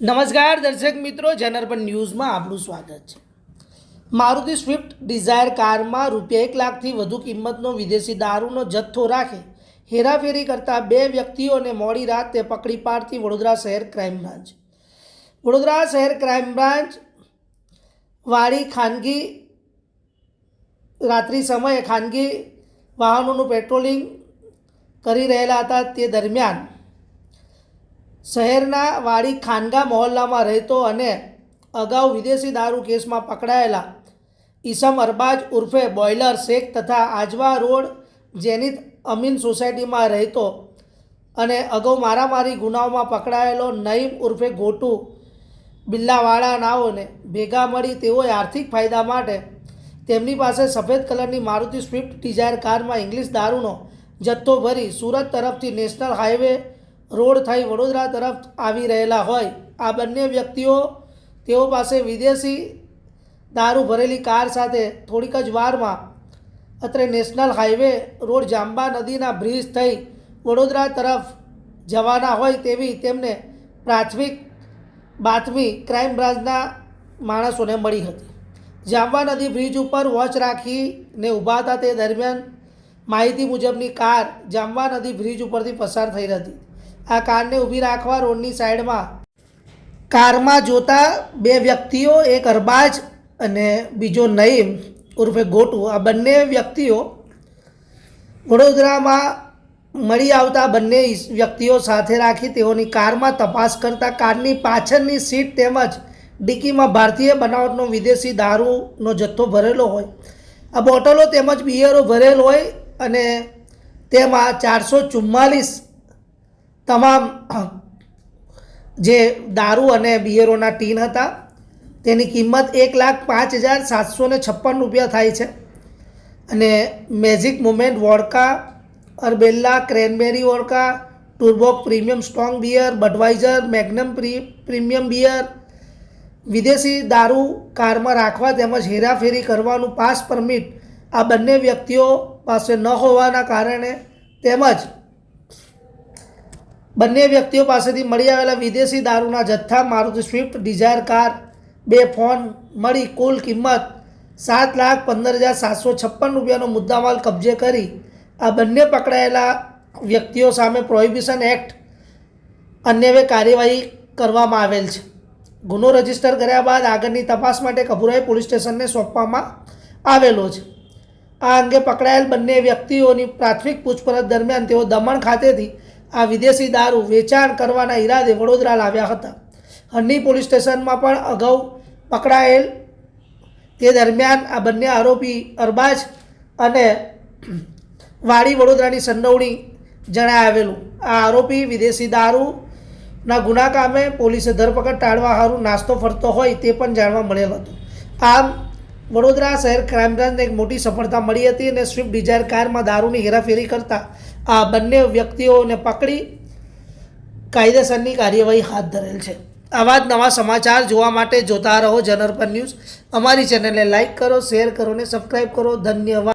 નમસ્કાર દર્શક મિત્રો જનરપન ન્યૂઝમાં આપનું સ્વાગત છે. મારુતિ સ્વિફ્ટ ડિઝાયર કારમાં રૂપિયા એક લાખથી વધુ કિંમતનો વિદેશી દારૂનો જથ્થો રાખે. હેરાફેરી કરતા બે વ્યક્તિઓને મોડી રાતે પકડી પાડતી વડોદરા શહેર ક્રાઇમ બ્રાન્ચ. વડોદરા શહેર ક્રાઇમ બ્રાન્ચ વાળી ખાનગી રાત્રિ સમયે ખાનગી વાહનોનું પેટ્રોલિંગ કરી રહેલા હતા. તે દરમિયાન શહેરના વાડી ખાનગા મહોલ્લામાં રહેતો અને અગાઉ વિદેશી દારૂ કેસમાં પકડાયેલા ઈસમ અરબાજ ઉર્ફે બોઇલર શેખ તથા આજવા રોડ જેનિત અમીન સોસાયટીમાં રહેતો અને અગાઉ મારામારી ગુનાઓમાં પકડાયેલો નઈમ ઉર્ફે ગોટુ બિલ્લાવાળા નાઓને ભેગા મળી તેઓએ આર્થિક ફાયદા માટે તેમની પાસે સફેદ કલરની મારુતિ સ્વિફ્ટ ડિઝાયર કારમાં ઇંગ્લિશ દારૂનો જથ્થો ભરી સુરત તરફથી નેશનલ હાઈવે રોડ થઈ વડોદરા તરફ આવી રહેલા હોય, આ બંને વ્યક્તિઓ તેઓ પાસે વિદેશી દારૂ ભરેલી કાર સાથે થોડીક જ વારમાં અત્રે નેશનલ હાઈવે રોડ જાંબા નદીના બ્રિજ થઈ વડોદરા તરફ જવાના હોય તેવી તેમને પ્રાથમિક બાતમી ક્રાઇમ બ્રાન્ચના માણસોને મળી હતી. જાંબા નદી બ્રિજ ઉપર વોચ રાખીને ઊભા હતા તે દરમિયાન માહિતી મુજબની કાર જાંબા નદી બ્રિજ ઉપરથી પસાર થઈ હતી. આ કારને ઊભી રાખવા રોડની સાઈડમાં. કારમાં જોતા બે વ્યક્તિઓ, એક અરબાજ અને બીજો નઈમ ઉર્ફે ગોટુ. આ બંને વ્યક્તિઓ વડોદરામાં મળી આવતા બંને વ્યક્તિઓ સાથે રાખી તેઓની કારમાં તપાસ કરતા કારની પાછળની સીટ તેમજ ડિક્કીમાં ભારતીય બનાવટનો વિદેશી દારૂનો જથ્થો ભરેલો હોય. આ બોટલો તેમજ બિયરો ભરેલ હોય અને તેમાં ચારસો ચુમ્માલીસ તમામ જે દારૂ અને બિયરોના ટીન હતા, તેની કિંમત એક લાખ પાંચ હજાર સાતસો ને છપ્પન રૂપિયા થાય છે. અને Magic Moment vodka Arabella cranberry vodka Tuborg premium strong beer Budweiser Magnum pre premium beer વિદેશી દારૂ કારમાં રાખવા તેમજ હેરાફેરી કરવાનું પાસ પરમિટ આ બંને વ્યક્તિઓ પાસે ન હોવાના કારણે તેમજ બંને વ્યક્તિઓ પાસેથી મળી આવેલા વિદેશી દારૂના જથ્થા, મારુતિ સ્વિફ્ટ, ડિઝાયર કાર, બે ફોન, મળી કુલ કિંમત સાત લાખ પંદર હજાર સાતસો છપ્પન રૂપિયાનો મુદ્દામાલ કબજે કરી આ બંને પકડાયેલા વ્યક્તિઓ સામે પ્રોહિબિશન એક્ટ અન્યવે કાર્યવાહી કરવામાં આવેલ છે. ગુનો રજિસ્ટર કર્યા બાદ આગળની તપાસ માટે કપુરાઈ પોલીસ સ્ટેશનને સોંપવામાં આવેલો છે. આ અંગે પકડાયેલ બંને વ્યક્તિઓની પ્રાથમિક પૂછપરછ દરમિયાન તેઓ દમણ ખાતેથી આ વિદેશી દારૂ વેચાણ કરવાના ઈરાદે વડોદરા લાવ્યા હતા. હન્ની પોલીસ સ્ટેશનમાં પણ અગાઉ પકડાયેલ. તે દરમિયાન આ બંને આરોપી અરબાજ અને વાડી વડોદરાની સંડોવણી જણાવેલું આ આરોપી વિદેશી દારૂના ગુના કામે પોલીસે ધરપકડ ટાળવા હારું નાસ્તો ફરતો હોય તે પણ જાણવા મળેલ હતું. આમ વડોદરા શહેર ક્રાઇમ બ્રાન્ચને એક મોટી સફળતા મળી હતી અને સ્વિફ્ટ ડિઝાયર કારમાં દારૂની હેરાફેરી કરતા આ બંને વ્યક્તિઓને પકડી કાયદેસરની કાર્યવાહી હાથ ધરેલ છે. આવા જ નવા સમાચાર જોવા માટે જોતા રહો જનરપન ન્યૂઝ અમારી ચેનલને લાઇક કરો, શેર કરો અને સબસ્ક્રાઈબ કરો. ધન્યવાદ.